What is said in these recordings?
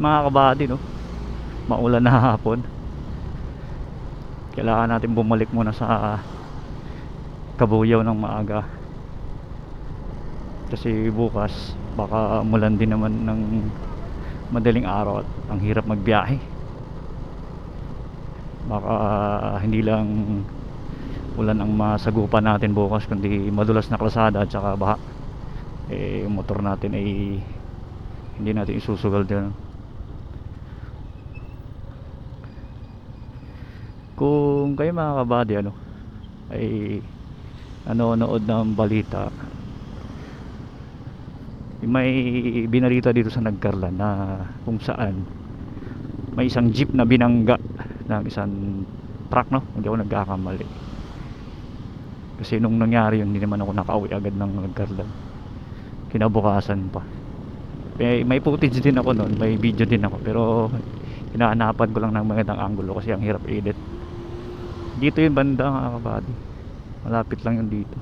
mga kabady no? Maulan na hapon. Kailangan natin bumalik muna sa kabuyaw ng maaga. Kasi bukas baka mulan din naman ng madaling araw at ang hirap magbiyahe. Baka hindi lang ulan ang masagupan natin bukas kundi madulas na kalsada at saka baha. Eh yung motor natin ay hindi natin isusugal din kung kayo mga kabady ano ay nanonood ng balita may binalita dito sa Nagkarlan na kung saan may isang jeep na binangga ng isang truck no? Hindi ako nagkakamali. Kasi nung nangyari yun hindi naman ako nakauwi agad ng Nagkarlan kinabukasan pa. May, may footage din ako noon may video din ako pero hinahanapan ko lang ng magandang angulo kasi ang hirap edit dito yung banda mga kabady. Malapit lang yun dito.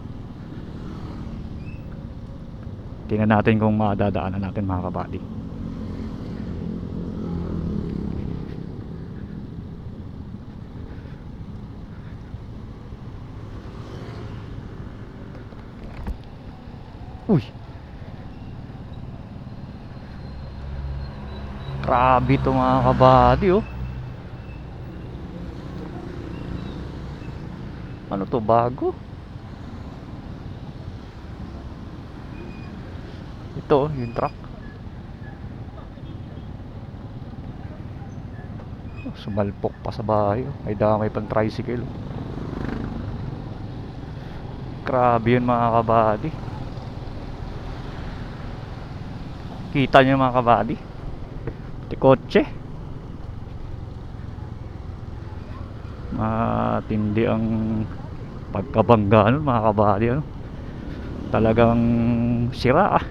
Tingnan natin kung madadaanan natin mga kabady. Uy! Grabe to mga kabady oh Ano to bago? Ito, yung truck. Oh, Sumalpok pa sa bahay. oh. May damay pang tricycle. Grabe yun mga kabady. Kita nyo mga kabady? Pati kotse. Matindi ang pagkabangga nun mga kabady ano. Talagang sira ah